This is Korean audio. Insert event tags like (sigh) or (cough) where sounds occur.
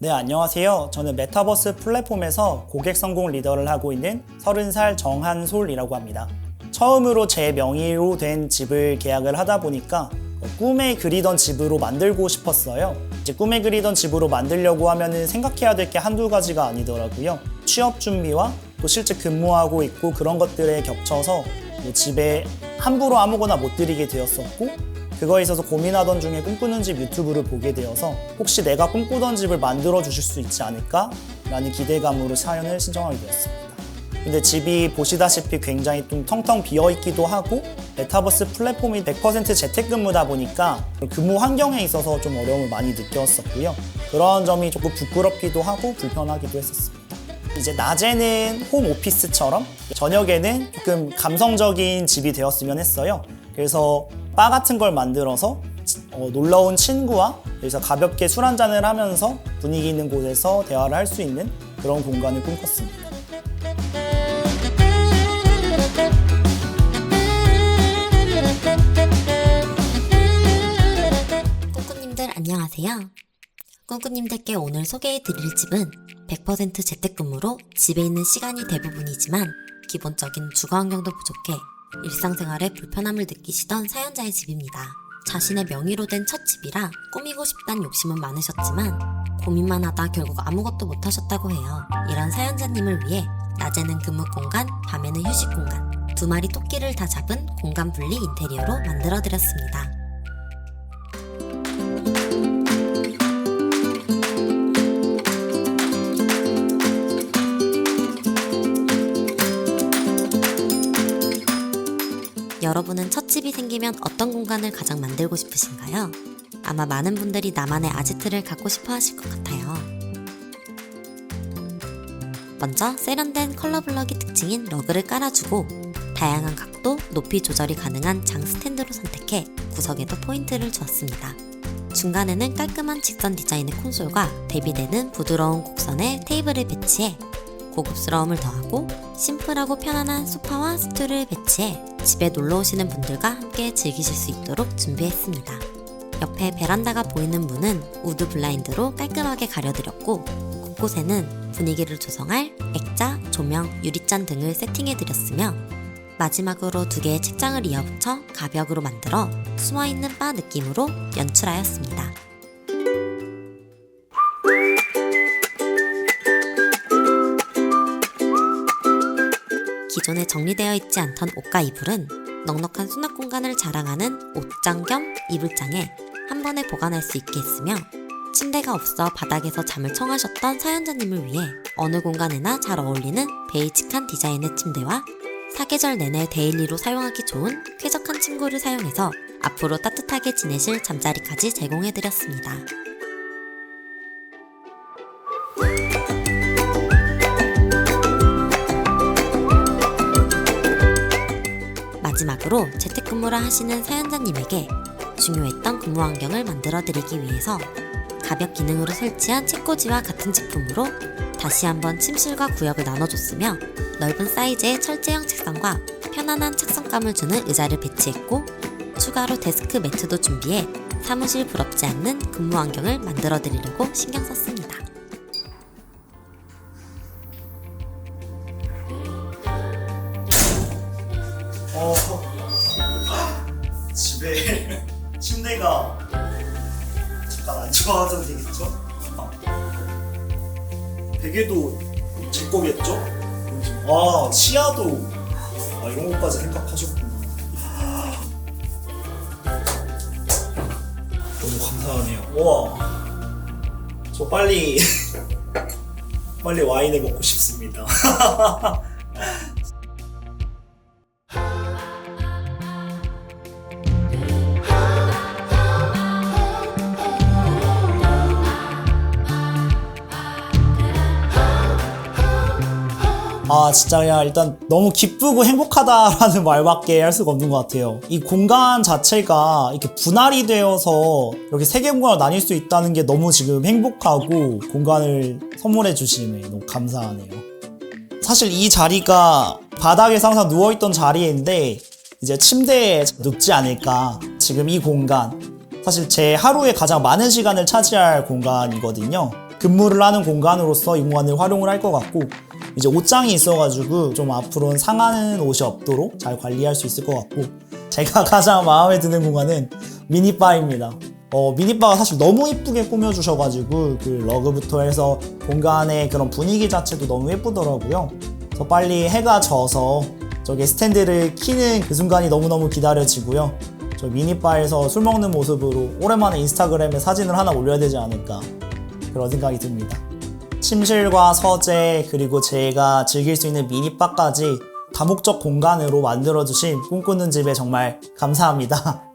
네, 안녕하세요. 저는 메타버스 플랫폼에서 고객 성공 리더를 하고 있는 30살 정한솔이라고 합니다. 처음으로 제 명의로 된 집을 계약을 하다 보니까 꿈에 그리던 집으로 만들고 싶었어요. 이제 꿈에 그리던 집으로 만들려고 하면은 생각해야 될 게 한두 가지가 아니더라고요. 취업 준비와 또 실제 근무하고 있고 그런 것들에 겹쳐서 뭐 집에 함부로 아무거나 못 들이게 되었었고 그거에 있어서 고민하던 중에 꿈꾸는 집 유튜브를 보게 되어서 혹시 내가 꿈꾸던 집을 만들어 주실 수 있지 않을까? 라는 기대감으로 사연을 신청하게 되었습니다. 근데 집이 보시다시피 굉장히 좀 텅텅 비어 있기도 하고 메타버스 플랫폼이 100% 재택근무다 보니까 근무 환경에 있어서 좀 어려움을 많이 느꼈었고요. 그런 점이 조금 부끄럽기도 하고 불편하기도 했었습니다. 이제 낮에는 홈 오피스처럼 저녁에는 조금 감성적인 집이 되었으면 했어요. 그래서 바 같은 걸 만들어서 어, 온 친구와 여기서 가볍게 술 한잔을 하면서 분위기 있는 곳에서 대화를 할 수 있는 그런 공간을 꿈꿨습니다. 꿈꾸님들 안녕하세요. 꿈꾸님들께 오늘 소개해 드릴 집은 100% 재택근무로 집에 있는 시간이 대부분이지만 기본적인 주거 환경도 부족해 일상생활에 불편함을 느끼시던 사연자의 집입니다. 자신의 명의로 된 첫 집이라 꾸미고 싶다는 욕심은 많으셨지만 고민만 하다 결국 아무것도 못하셨다고 해요. 이런 사연자님을 위해 낮에는 근무 공간, 밤에는 휴식 공간, 두 마리 토끼를 다 잡은 공간 분리 인테리어로 만들어드렸습니다. 여러분은 첫 집이 생기면 어떤 공간을 가장 만들고 싶으신가요? 아마 많은 분들이 나만의 아지트를 갖고 싶어 하실 것 같아요. 먼저 세련된 컬러 블럭이 특징인 러그를 깔아주고 다양한 각도, 높이 조절이 가능한 장 스탠드로 선택해 구석에도 포인트를 주었습니다. 중간에는 깔끔한 직선 디자인의 콘솔과 대비되는 부드러운 곡선의 테이블을 배치해 고급스러움을 더하고 심플하고 편안한 소파와 스툴을 배치해 집에 놀러 오시는 분들과 함께 즐기실 수 있도록 준비했습니다. 옆에 베란다가 보이는 문은 우드 블라인드로 깔끔하게 가려드렸고 곳곳에는 분위기를 조성할 액자, 조명, 유리잔 등을 세팅해드렸으며 마지막으로 두 개의 책장을 이어붙여 가벽으로 만들어 숨어있는 바 느낌으로 연출하였습니다. 기존에 정리되어 있지 않던 옷과 이불은 넉넉한 수납 공간을 자랑하는 옷장 겸 이불장에 한 번에 보관할 수 있게 했으며 침대가 없어 바닥에서 잠을 청하셨던 사연자님을 위해 어느 공간에나 잘 어울리는 베이직한 디자인의 침대와 사계절 내내 데일리로 사용하기 좋은 쾌적한 침구를 사용해서 앞으로 따뜻하게 지내실 잠자리까지 제공해드렸습니다. 마지막으로 재택근무를 하시는 사연자님에게 중요했던 근무 환경을 만들어 드리기 위해서 가벽 기능으로 설치한 책꽂이와 같은 제품으로 다시 한번 침실과 구역을 나눠줬으며 넓은 사이즈의 철제형 책상과 편안한 착석감을 주는 의자를 배치했고 추가로 데스크 매트도 준비해 사무실 부럽지 않는 근무 환경을 만들어 드리려고 신경 썼습니다. 집에 (laughs) 침대가 잠깐 안 좋아서 되겠죠? 아. 베개도 제 거겠죠? 아, 치아도 아, 이런 것까지 생각하셨구나. 너무 감사하네요. 와, 저 빨리 (laughs) 빨리 와인을 먹고 싶습니다. (laughs) 아 진짜 그냥 일단 너무 기쁘고 행복하다라는 (laughs) 말밖에 할 수가 없는 것 같아요. 이 공간 자체가 이렇게 분할이 되어서 이렇게 세 개 공간으로 나뉠 수 있다는 게 너무 지금 행복하고 공간을 선물해 주심에 너무 감사하네요. 사실 이 자리가 바닥에서 항상 누워있던 자리인데 이제 침대에 눕지 않을까. 지금 이 공간. 사실 제 하루에 가장 많은 시간을 차지할 공간이거든요. 근무를 하는 공간으로서 이 공간을 활용을 할 것 같고 이제 옷장이 있어가지고 좀 앞으로는 상하는 옷이 없도록 잘 관리할 수 있을 것 같고 제가 (laughs) 가장 마음에 드는 공간은 미니바입니다. 어, 미니바가 사실 너무 이쁘게 꾸며주셔가지고 그 러그부터 해서 공간의 그런 분위기 자체도 너무 예쁘더라고요. 그래서 빨리 해가 져서 저기 스탠드를 키는 그 순간이 너무너무 기다려지고요. 저 미니바에서 술 먹는 모습으로 오랜만에 인스타그램에 사진을 하나 올려야 되지 않을까 그런 생각이 듭니다. 침실과 서재 그리고 제가 즐길 수 있는 미니바까지 다목적 공간으로 만들어주신 꿈꾸는 집에 정말 감사합니다. (laughs)